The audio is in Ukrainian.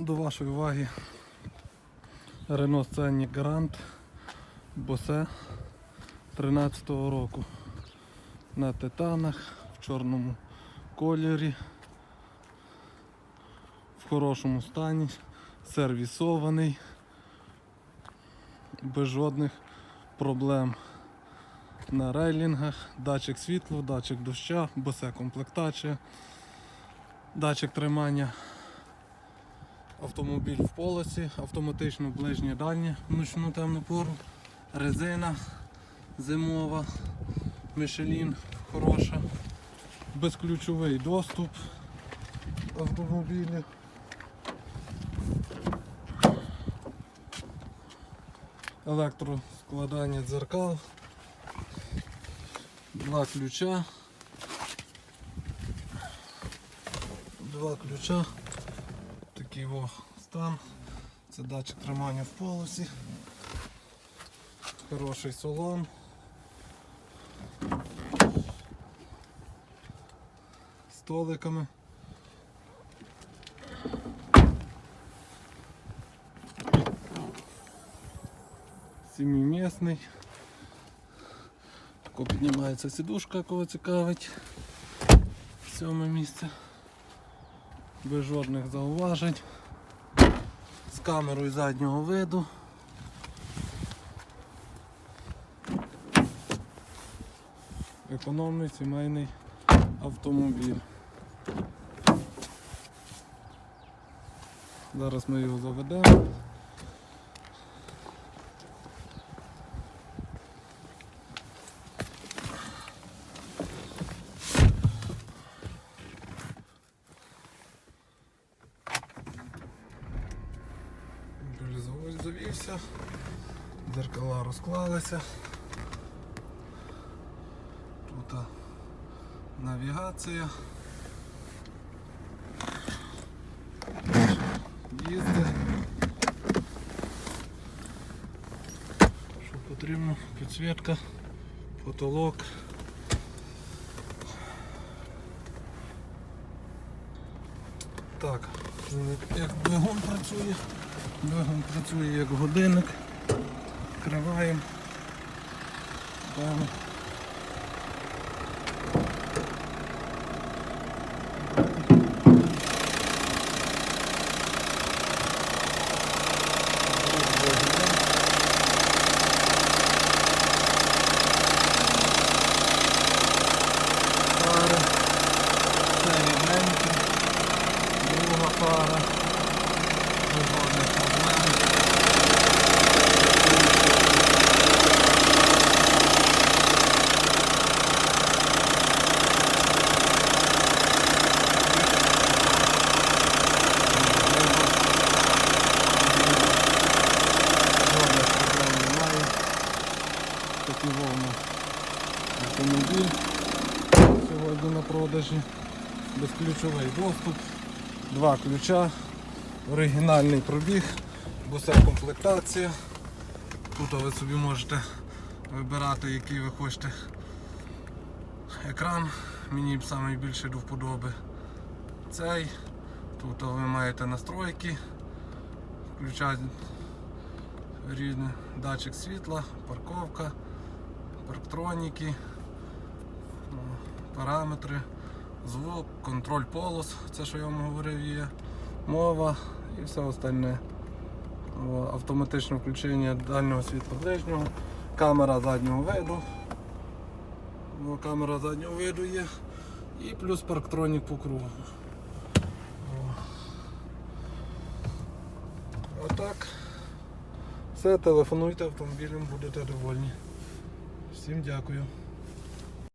До вашої уваги Renault Scenic Grand Bose 13-го року. На титанах, в чорному кольорі, в хорошому стані, сервісований, без жодних проблем. На рейлінгах, датчик світла, датчик доща, босе комплектація, датчик тримання Автомобіль в полосі, автоматично ближнє дальнє в темну пору, резина зимова, Мишелін хороша, безключовий доступ автомобілі. Електроскладання дзеркал, два ключа, два ключа. Такий во стан. Це датчик тримання в полосі. Хороший салон. Столиками. Сімімісний. Піднімається сідушка, кого цікавить. Сьоме місце без жодних зауважень. З камерою заднього виду. Економний сімейний автомобіль. Зараз ми його заведемо. Завівся, дзеркала розклалися. Тут навігація. Їзди. Що потрібно? Підсвітка, потолок. Так, як двигун працює. Двигун працює як годинник. Відкриваємо. Далі. Фари. Це рівненькі. Друга пара. Жодних проблем. Жодних проблем немає. Вовно автомобіль сьогодні на продажі. Безключовий доступ, два ключа, оригінальний пробіг, бусе комплектація. Тут ви собі можете вибирати, який ви хочете екран. Мені б найбільше до вподоби цей. Тут ви маєте настройки, включати різні датчик світла, парковка, парктроніки, ну, параметри, звук, контроль полос, це що я вам говорив є, мова і все остальне. Автоматичне включення дальнього світла ближнього, камера заднього виду. Камера заднього виду є. І плюс парктронік по кругу. Отак. Все, телефонуйте автомобілем, будете довольні. Всім дякую.